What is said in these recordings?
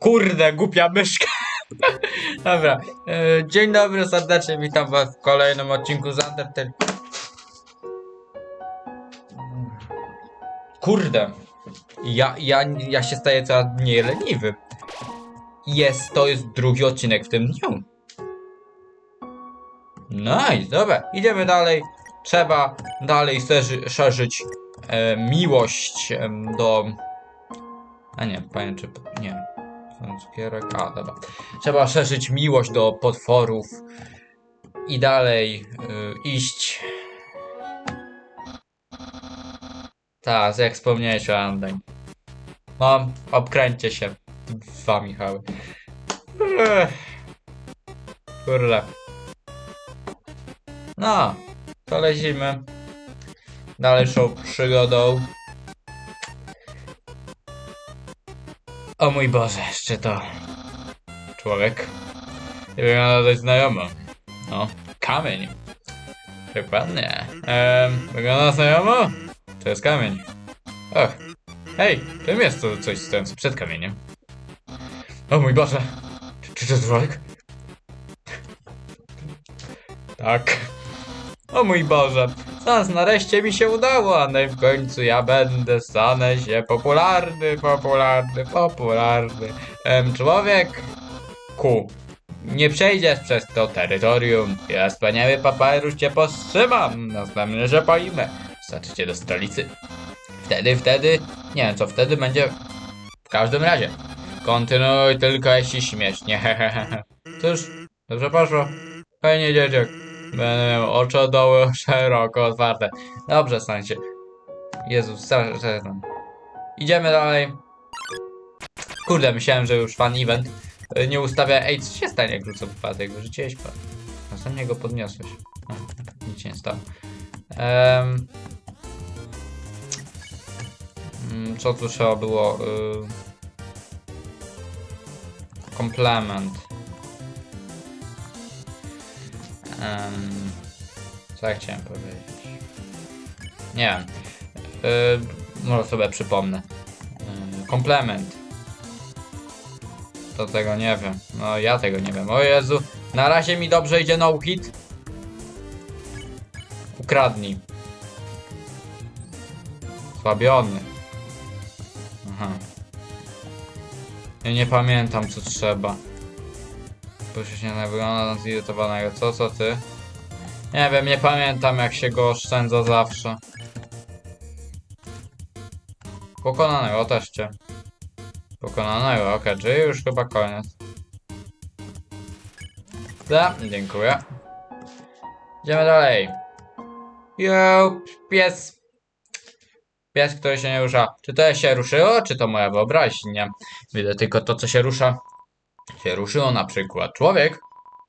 Kurde, głupia myszka. Dobra. e, Dzień dobry, serdecznie witam was w kolejnym odcinku z Undertale. Kurde. Ja, ja, ja się staję coraz mniej leniwy. Jest, to jest drugi odcinek w tym dniu. Nice, dobra, idziemy dalej. Trzeba dalej szerzy, szerzyć e, miłość em, do. A nie, pamiętam czy. Nie. Cukierek. A, dobra. Trzeba szerzyć miłość do potworów i dalej y, iść. Tak, jak wspomniałeś o Andeń. No, obkręćcie się. Dwa Michały. Kurde. No, to lecimy. Dalszą przygodą. O mój Boże, jeszcze to. Człowiek. Wygląda dość znajomo. No, kamień. Dokładnie. Ehm, wygląda znajomo? To jest kamień. Och. Hej, czym jest to coś stojące przed kamieniem? O mój Boże. Czy, czy to człowiek? Tak. O mój Boże. Sans, nareszcie mi się udało, no i w końcu ja będę, stanę się popularny, popularny, popularny. Em, człowiek ku. Nie przejdziesz przez to terytorium. Ja wspaniały papyrus cię powstrzymam. Następnie się poimy. Wystarczycie do stolicy. Wtedy, wtedy. Nie wiem co wtedy będzie. W każdym razie. Kontynuuj tylko jeśli śmiesznie. Hehehe. Cóż, dobrze poszło. Fajnie dzieciak. Będę miał oczodoły szeroko otwarte. Dobrze, stańcie. Jezus, za- za- za- Idziemy dalej. Kurde, myślałem, że już fan event y, nie ustawia. Ej, co się stanie, jak rzucę wypadek? Wyrzuciłeś pan. Następnie go podniosłeś. O, nic się nie stało. Mm, co tu trzeba było? Y, komplement. Em, co ja chciałem powiedzieć? Nie wiem. Y, może sobie przypomnę. Y, komplement. To tego nie wiem. No ja tego nie wiem. O Jezu. Na razie mi dobrze idzie no hit. Ukradnij. Słabiony. Aha. Ja nie pamiętam co trzeba. Proszę się nie wygląda zirytowanego. Co, co ty? Nie wiem, nie pamiętam jak się go oszczędza zawsze. Pokonanego też cię. Pokonanego, okej, czyli już chyba koniec. Da, dziękuję. Idziemy dalej. Yo, pies. Pies, który się nie rusza. Czy to się ruszyło, czy to moja wyobraźnia? Widzę tylko to, co się rusza. Się ruszyło na przykład człowiek.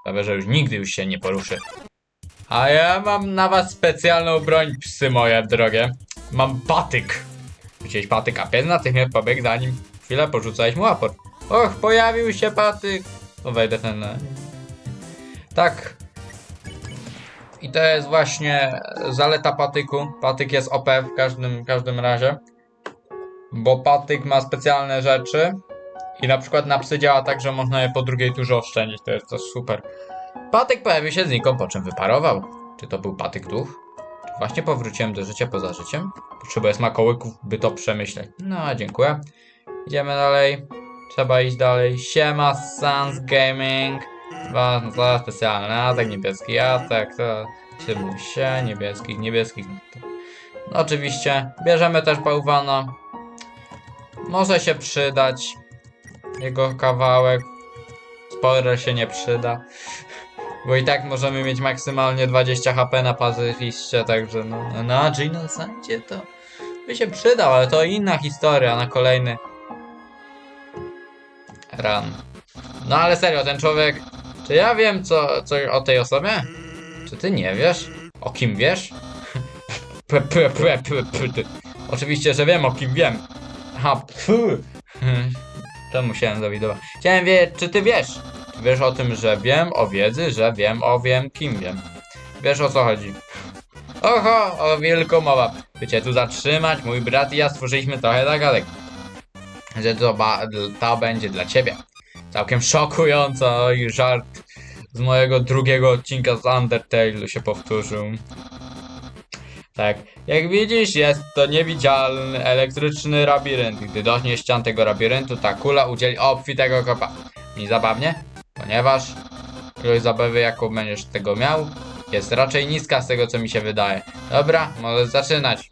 Prawie, że już nigdy już się nie poruszy. A ja mam na was specjalną broń, psy moje drogie. Mam patyk. Wziąłeś patyk, a pies natychmiast pobiegł za nim. Chwilę porzucałeś mu aport. Och, pojawił się patyk. No wejdę ten... e, Tak. I to jest właśnie zaleta patyku. Patyk jest OP w każdym, w każdym razie. Bo patyk ma specjalne rzeczy. I na przykład na psy działa tak, że można je po drugiej turze oszczędzić. To jest to super. Patyk pojawił się znikąd, po czym wyparował. Czy to był patyk duch? Czy właśnie powróciłem do życia poza życiem? Potrzebuję smakołyków, by to przemyśleć. No, dziękuję. Idziemy dalej. Trzeba iść dalej. Siema Sans Gaming. Dwa, specjalne atak, niebieski atak. To trzymaj się, niebieskich, niebieskich. No oczywiście. Bierzemy też bałwana. Może się przydać. Jego kawałek. Spoiler się nie przyda. Bo i tak możemy mieć maksymalnie 20 HP na pazyfiście, także no. Na Gino Sandzie to by się przydał, ale to inna historia na kolejny run. No ale serio, ten człowiek. Czy ja wiem co, co o tej osobie? Czy ty nie wiesz? O kim wiesz? P, p, p, p, p, ty. Oczywiście, że wiem o kim wiem. Aha, pfu. To musiałem zawidować. Chciałem wiedzieć, czy ty wiesz? Czy wiesz o tym, że wiem o wiedzy, że wiem o wiem kim wiem? Wiesz o co chodzi? Oho, o wielką mowa. By cię tu zatrzymać, mój brat i ja stworzyliśmy trochę zagadek. że to, to będzie dla ciebie całkiem szokująca i żart z mojego drugiego odcinka z Undertale się powtórzył. Tak, jak widzisz, jest to niewidzialny elektryczny labirynt. Gdy dotkniesz ścian tego labiryntu, ta kula udzieli obfitego kopa. Mi zabawnie, ponieważ ilość zabawy, jaką będziesz tego miał, jest raczej niska z tego, co mi się wydaje. Dobra, możesz zaczynać.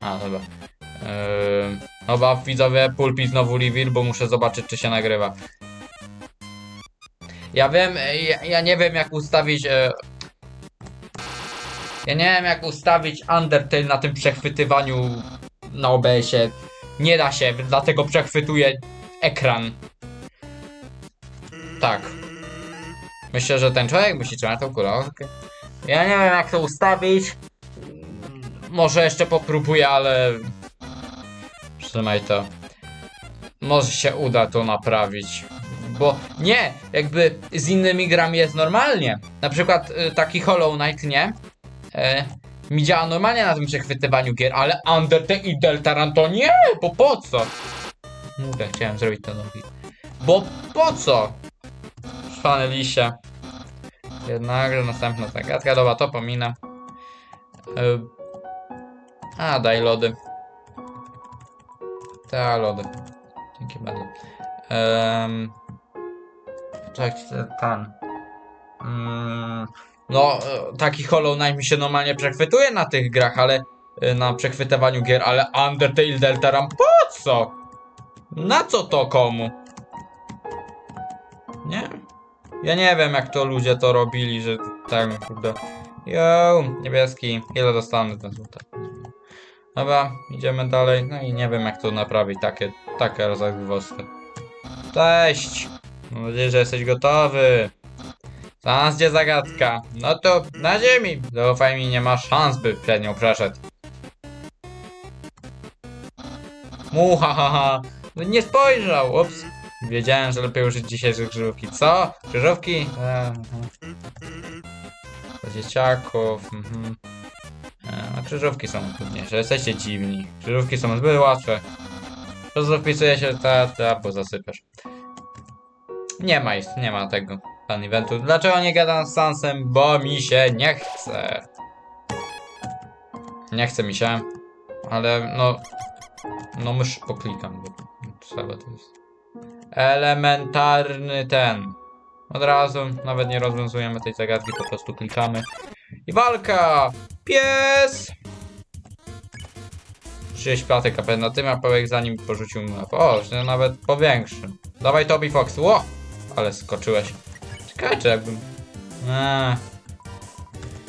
A, dobra. Yy, oba widzowie, pulpit znowu reveal, bo muszę zobaczyć, czy się nagrywa. Ja wiem, ja, ja nie wiem, jak ustawić. E, ja nie wiem, jak ustawić Undertale na tym przechwytywaniu na OBS-ie. Nie da się, dlatego przechwytuję ekran. Tak. Myślę, że ten człowiek musi trzymać tą kulę. Ja nie wiem, jak to ustawić. Może jeszcze popróbuję, ale. Trzymaj to. Może się uda to naprawić. Bo nie, jakby z innymi grami jest normalnie. Na przykład y, taki Hollow Knight, nie? E, mi działa normalnie na tym przechwytywaniu gier, ale Undertale i Deltaran to nie, bo po co? Mówię, chciałem zrobić to nogi. Bo po co? Szwany lisie. Jednakże następna zagadka, dobra, to pominę. E, a, daj lody. Ta lody. Dzięki bardzo. Um, tak, ten. Mm, no, taki Hollow Knight mi się normalnie przechwytuje na tych grach, ale e, na przechwytywaniu gier, ale Undertale Deltaram po co? Na co to komu? Nie? Ja nie wiem jak to ludzie to robili, że tak kurde. Yo, niebieski, ile dostanę ten złote? Dobra, idziemy dalej. No i nie wiem jak to naprawić, takie, takie zagwozdki. Cześć! Mam nadzieję, że jesteś gotowy. Zaraz gdzie zagadka. No to na ziemi. Zaufaj mi, nie ma szans, by przed nią przeszedł. Muha, ha, ha. No Nie spojrzał, ups. Wiedziałem, że lepiej użyć dzisiejszej krzyżówki. Co? Krzyżówki? Eee. Dla dzieciaków. Mhm. E, A krzyżówki są trudniejsze. Jesteście dziwni. Krzyżówki są zbyt łatwe. Po prostu wpisuje się ta, ta, bo zasypiesz. Nie ma ist, nie ma tego pan eventu. Dlaczego nie gadam z Sansem? Bo mi się nie chce. Nie chce mi się, ale no. No mysz poklikam, bo trzeba to jest. Elementarny ten. Od razu, nawet nie rozwiązujemy tej zagadki, po prostu klikamy. I walka! Pies! Sześć platek AP na tym, a Pełek zanim porzucił mapę. O, nawet powiększy. Dawaj Toby Fox. Ło! Ale skoczyłeś. Czekajcie, jakbym... Eee.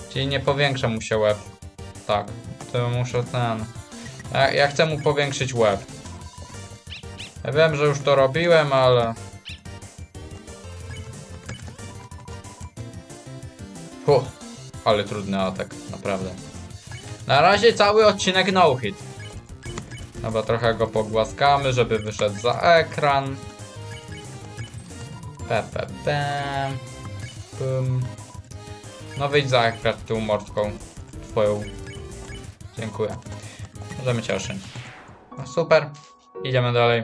Czyli nie powiększa mu się łeb. Tak. To muszę ten... Ja, ja chcę mu powiększyć łeb. Ja wiem, że już to robiłem, ale... Huh. Ale trudny atak, naprawdę. Na razie cały odcinek no hit. Dobra, trochę go pogłaskamy, żeby wyszedł za ekran. Pe, pe, pe. No wyjdź za ekran tą mordką twoją. Dziękuję. Możemy cię oszczędzić. No super. Idziemy dalej.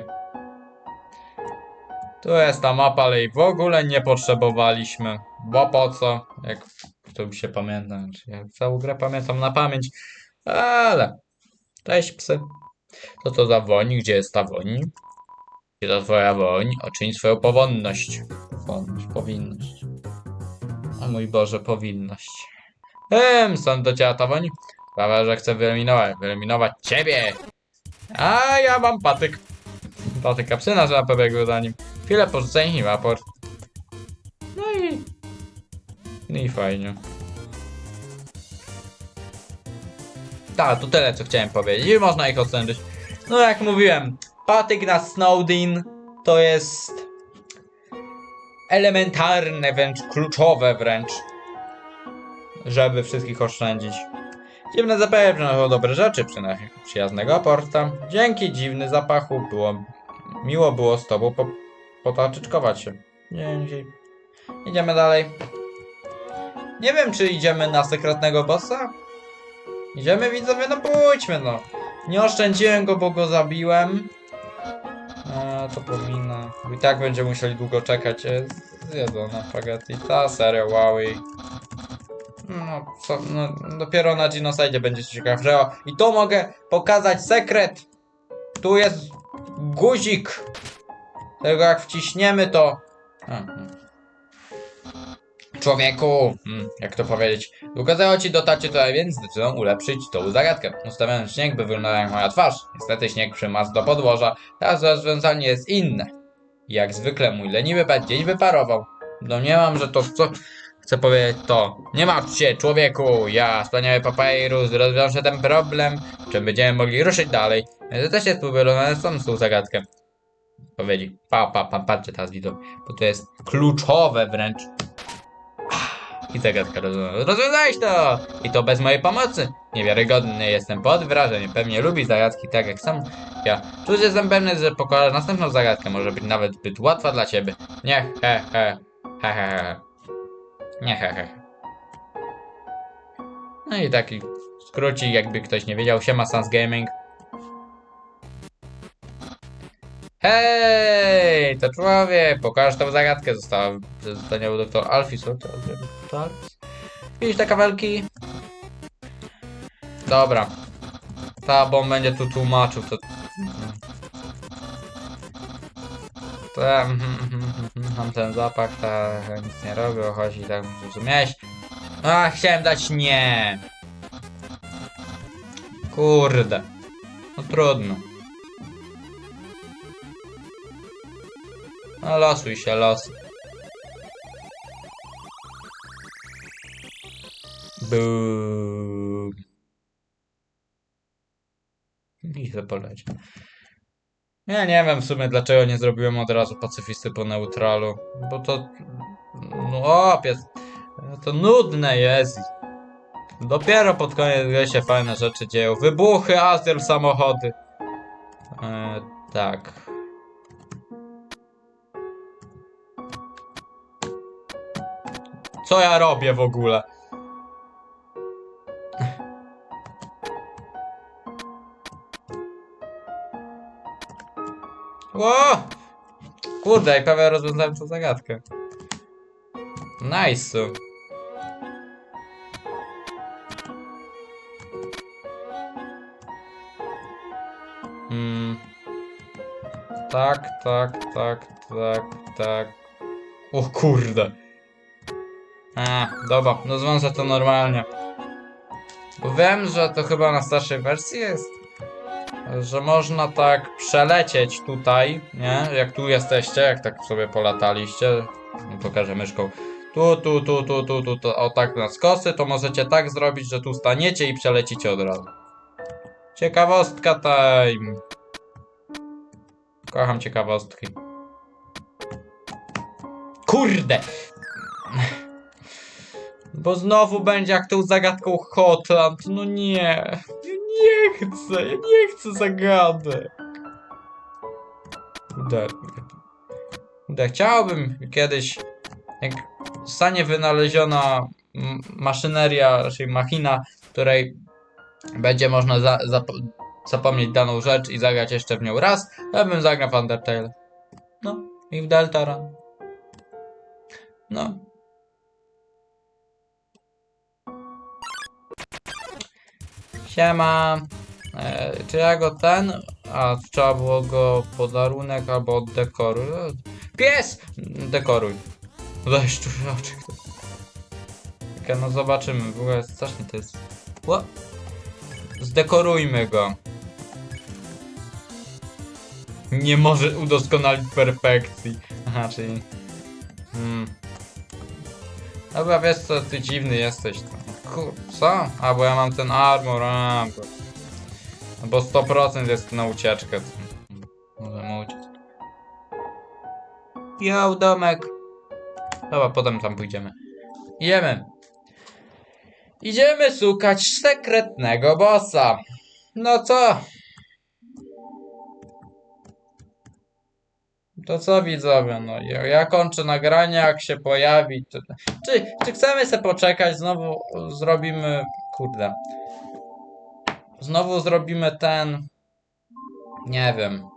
Tu jest ta mapa, ale jej w ogóle nie potrzebowaliśmy. Bo po co? Jak to mi się pamięta. Znaczy, ja całą grę pamiętam na pamięć. Ale. Cześć psy. Co to za woń? Gdzie jest ta woń? Gdzie to twoja woń? Oczyń swoją powinność. Powinność, powinność. O mój Boże, powinność. Ehm, stąd do ciebie ta woń? Sprawia, że chcę wyeliminować, wyeliminować ciebie! A ja mam patyk. Patyka psyna, że pobiegł za nim. Chwilę porzuceń i raport. No i... No i fajnie. Tak, to tyle co chciałem powiedzieć. I można ich ocenzyć. No jak mówiłem, patyk na Snowdin to jest elementarne, wręcz kluczowe wręcz, żeby wszystkich oszczędzić. Dziwne zapachy przynoszą dobre rzeczy, przynosi przyjaznego porta. Dzięki dziwny zapachu było miło było z tobą po, potaczyczkować się. Dzięki. Idziemy dalej. Nie wiem, czy idziemy na sekretnego bossa? Idziemy widzowie, no pójdźmy no. Nie oszczędziłem go, bo go zabiłem. No to pominę. I tak będziemy musieli długo czekać. Jest zjedzone spaghetti. Ta serio, Huawei. No, co, no, dopiero na Genocide będzie coś ciekawszego. I tu mogę pokazać sekret. Tu jest guzik. Tego jak wciśniemy to... Mhm. Człowieku, hmm, jak to powiedzieć, ukazało ci dotarcie tutaj, więc zdecydował ulepszyć tą zagadkę. Ustawiałem śnieg, by wyglądał jak moja twarz. Niestety śnieg przymasł do podłoża, teraz rozwiązanie jest inne. Jak zwykle mój leniwy pet gdzieś wyparował. Domniemam, że to co... Chcę powiedzieć to. Nie martw się, człowieku! Ja, wspaniały papyrus, rozwiążę ten problem, czym będziemy mogli ruszyć dalej. To też jest wyglądane sam z tą zagadkę. Powiedzi. Pa, pa, pa, patrzcie teraz widzą. Bo to jest kluczowe wręcz. I zagadka rozwiązana. Rozwiązałeś to! I to bez mojej pomocy. Niewiarygodny jestem pod wrażeniem. Pewnie lubi zagadki tak jak sam ja. Czuć jestem pewny, że pokonasz następną zagadkę. Może być nawet zbyt łatwa dla ciebie. Nie, he, he. He, he, he. Nie, he, he. No i taki skrócik, jakby ktoś nie wiedział. Siema Sans Gaming. Hej, to człowiek, pokaż tą zagadkę. Została u doktor Alfis? Jakieś te kawałki? Dobra. Ta, bo on będzie tu tłumaczył, to... Ta, mam ten zapach, ta nic nie robię, chodzi tak, zrozumiałeś? A, chciałem dać nie. Kurde. No trudno. No losuj się, los. Boom. I to poleci. Ja nie wiem w sumie dlaczego nie zrobiłem od razu pacyfisty po neutralu. Bo to... No opiec. To nudne jest. Dopiero pod koniec gry się fajne rzeczy dzieją. Wybuchy, azyl, samochody. E, tak. Co ja robię w ogóle? Ło! Kurde, i prawie rozwiązałem tą zagadkę. Nice. Hmm. Tak, tak, tak, tak, tak. O kurde. A, dobra, rozwiążę to normalnie. Bo wiem, że to chyba na starszej wersji jest. Że można tak przelecieć tutaj, nie? Jak tu jesteście, jak tak sobie polataliście. No, Pokażę myszką. Tu, tu, tu, tu, tu, tu, tu, o tak na skosy, to możecie tak zrobić, że tu staniecie i przelecicie od razu. Ciekawostka time. Kocham ciekawostki. Kurde! Bo znowu będzie jak tą zagadką Hotland. No nie. Ja nie chcę, ja nie chcę zagadek. Kurde. Kurde, chciałbym kiedyś, jak zostanie wynaleziona maszyneria, raczej machina, której będzie można za, zap, zapomnieć daną rzecz i zagrać jeszcze w nią raz, ja bym zagrał w Undertale. No, i w Deltarune. No. Siema. E, czy ja go ten? A trzeba było go podarunek albo od dekoru. E, Pies! Dekoruj. Weź tu oczek. Okej, no zobaczymy. W ogóle strasznie to jest. Ło? Zdekorujmy go. Nie może udoskonalić perfekcji. Aha, czyli. Hmm. Dobra, wiesz co, ty dziwny jesteś. Co? A, bo ja mam ten armor, a, bo... Bo 100% jest na ucieczkę. Możemy uciec. Yo, domek. Dobra, potem tam pójdziemy. Idziemy. Idziemy szukać sekretnego bossa. No co? To co widzowie, no ja, ja kończę nagranie, jak się pojawi. To... Czy, czy chcemy sobie poczekać, znowu zrobimy, kurde. Znowu zrobimy ten, nie wiem.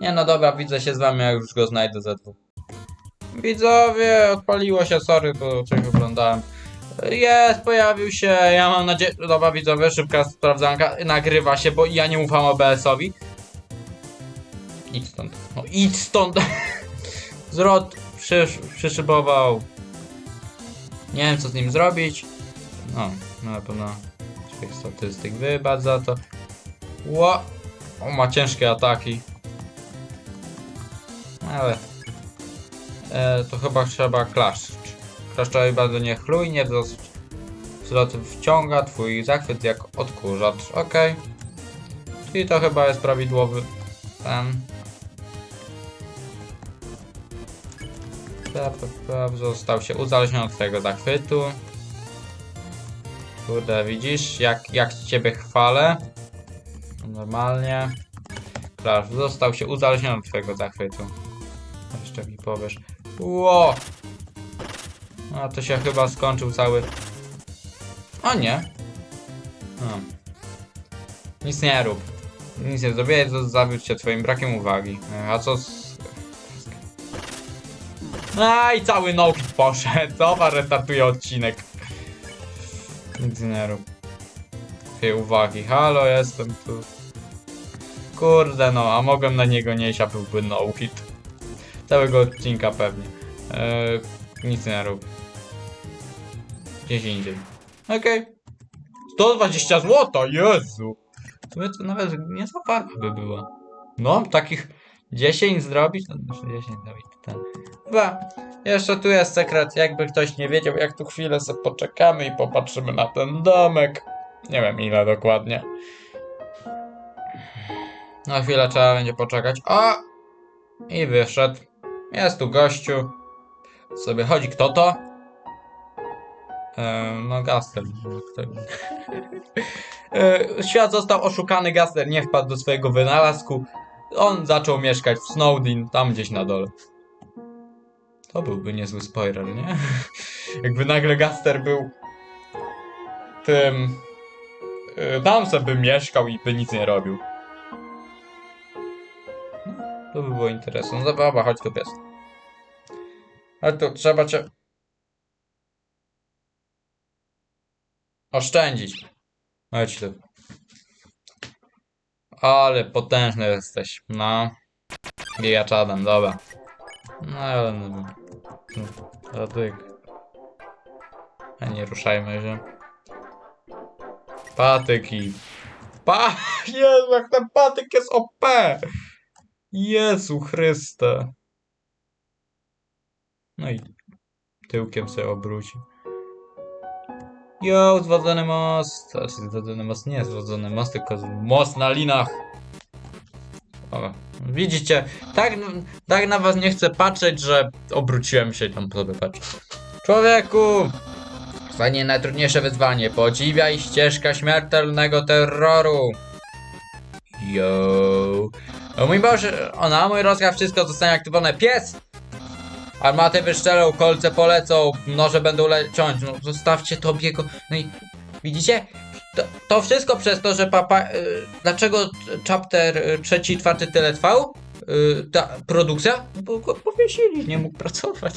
Nie no dobra, widzę się z wami, jak już go znajdę ze dwóch. Widzowie, odpaliło się, sorry, bo coś oglądałem. Jest, pojawił się, ja mam nadzieję, dobra widzowie, szybka sprawdzanka, nagrywa się, bo ja nie ufam OBS-owi. Idź stąd, no idź stąd! Zwrot przysz, przyszybował. Nie wiem co z nim zrobić. No, no na pewno statystyk wybacz za to. Ło! O, ma ciężkie ataki. Ale... E, to chyba trzeba klaszcz. Klaszczowi bardzo niechlujnie, wzrost wzrot wciąga twój zachwyt jak odkurzacz. Okej. Czyli to chyba jest prawidłowy ten. Został się uzależniony od twojego zachwytu. Kurde, widzisz, jak, jak ciebie chwalę? Normalnie. Klasz, został się uzależniony od twojego zachwytu. Jeszcze mi powiesz. Ło! A to się chyba skończył cały. O nie. Nic nie rób. Nic nie zrobię, zawiódł się twoim brakiem uwagi. A co z... A i cały nokit poszedł. Dobra, restartuję odcinek. Nic nie rób. Tej uwagi. Halo, jestem tu. Kurde no, a mogłem na niego nie iść, a byłby no hit. Całego odcinka pewnie. Eee, nic nie rób. Gdzieś indziej. Okej. 120 zł, Jezu! To, nawet nie za bardzo by było. No, takich 10 zrobić, no 10 zrobić. Chyba jeszcze tu jest sekret, jakby ktoś nie wiedział, jak tu chwilę sobie poczekamy i popatrzymy na ten domek. Nie wiem ile dokładnie. Na chwilę trzeba będzie poczekać. O! I wyszedł. Jest tu gościu. Sobie chodzi. Kto to? E, no Gaster. Kto- E, Świat został oszukany. Gaster nie wpadł do swojego wynalazku. On zaczął mieszkać w Snowdin, tam gdzieś na dole. To byłby niezły spoiler, nie? Jakby nagle Gaster był tym... e, Tam sobie mieszkał i by nic nie robił. To by było interesujące. No dobra, chodź tu pies. Ale tu trzeba cię... Oszczędzić. Chodź tu. Ale potężny jesteś. No. Gigaczadem, dobra. No ale... No, no, radyk. A nie ruszajmy się. Patyki. Pa! Jezu, jak ten patyk jest OP! Jezu Chryste. No i tyłkiem sobie obrócił. Jo, zwodzony most. Znaczy zwodzony most nie zwodzony most, tylko most na linach. O, widzicie, tak, tak na was nie chcę patrzeć, że obróciłem się i tam sobie patrzę. Człowieku! Stanie najtrudniejsze wyzwanie. Podziwiaj ścieżka śmiertelnego terroru. Yo. O mój Boże, o na mój rozkaz wszystko zostanie aktywowane. Pies! Armaty wyszczelą, kolce polecą, noże będą leciąć. No zostawcie Tobiego. No i widzicie? To, to wszystko przez to, że papa... Y, dlaczego chapter y, trzeci, czwarty tyle trwał? Y, ta produkcja? Bo go powiesili, nie mógł pracować.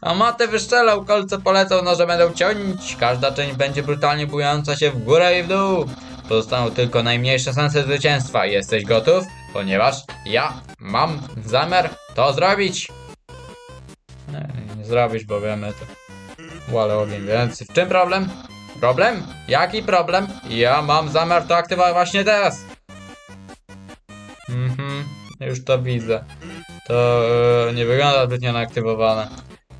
A matę wyszczelał, kolce polecą, noże będą ciąć. Każda część będzie brutalnie bujająca się w górę i w dół. Pozostaną tylko najmniejsze szanse zwycięstwa. Jesteś gotów? Ponieważ ja mam zamiar to zrobić. Zrobisz, bo wiemy to. Łale ogień, więc w czym problem? Problem? Jaki problem? Ja mam zamiar to aktywować właśnie teraz. Mhm, już to widzę. To e, nie wygląda zbytnio na aktywowane.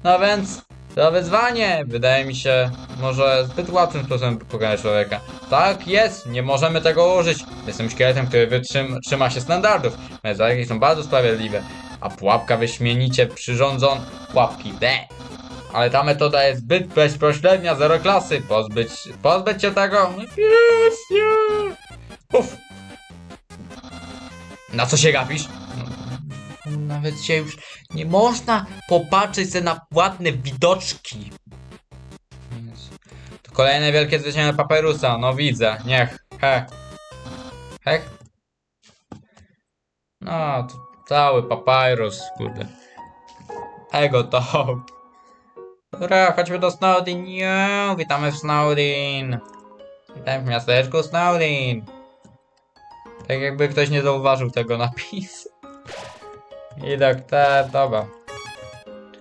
No więc, to wyzwanie wydaje mi się może zbyt łatwym sposobem pokonać człowieka. Tak jest, nie możemy tego użyć. Jestem szkieletem, który wytrzyma trzyma się standardów. Zabiegi są bardzo sprawiedliwe. A pułapka wyśmienicie przyrządzon... Pułapki, be. Ale ta metoda jest zbyt bezpośrednia, zero klasy. Pozbyć, pozbyć się tego? Jest, nie. Uf. Na co się gapisz? No, Nawet się już nie można popatrzeć sobie na ładne widoczki. To kolejne wielkie zwycięstwo Paperusa. No widzę, niech. Hech. Hech. No, to cały papyrus, kurde. Ego to. Dobra, chodźmy do Snowdin. Jo, witamy w Snowdin. Witam w miasteczku Snowdin. Tak jakby ktoś nie zauważył tego napisu. I te, dobra.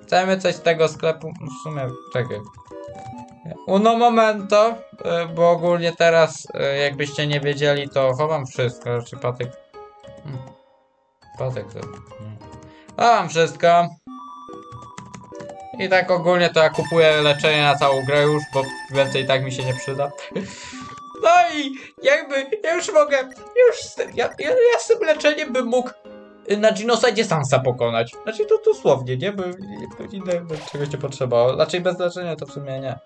Chcemy coś z tego sklepu, no w sumie, czekaj. Uno momento, y, bo ogólnie teraz, y, jakbyście nie wiedzieli, to chowam wszystko, czy patyk... Hmm. Patyk to... hmm. Chowam wszystko. I tak ogólnie to ja kupuję leczenie na całą grę już, bo więcej tak mi się nie przyda. No i jakby, ja już mogę, już, z tym- ja, ja, ja z tym leczeniem bym mógł y, na Genocide Sansa pokonać. Znaczy to dosłownie, nie? By, by innego czegoś nie potrzeba. Znaczy bez leczenia to w sumie nie.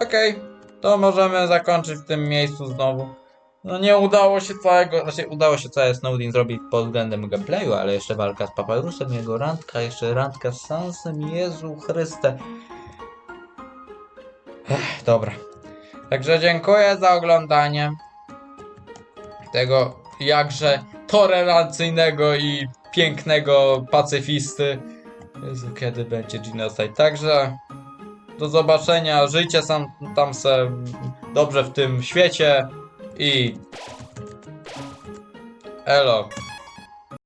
Okej, to możemy zakończyć w tym miejscu znowu. No nie udało się całego, znaczy udało się całe Snowdin zrobić pod względem gameplayu, ale jeszcze walka z Papyrusem, jego randka, jeszcze randka z Sansem, Jezu Chryste. Ech, dobra. Także dziękuję za oglądanie tego jakże tolerancyjnego i pięknego pacyfisty. Jezu, kiedy będzie Genocide. Także do zobaczenia. Żyjcie sam, tam se dobrze w tym świecie i elo.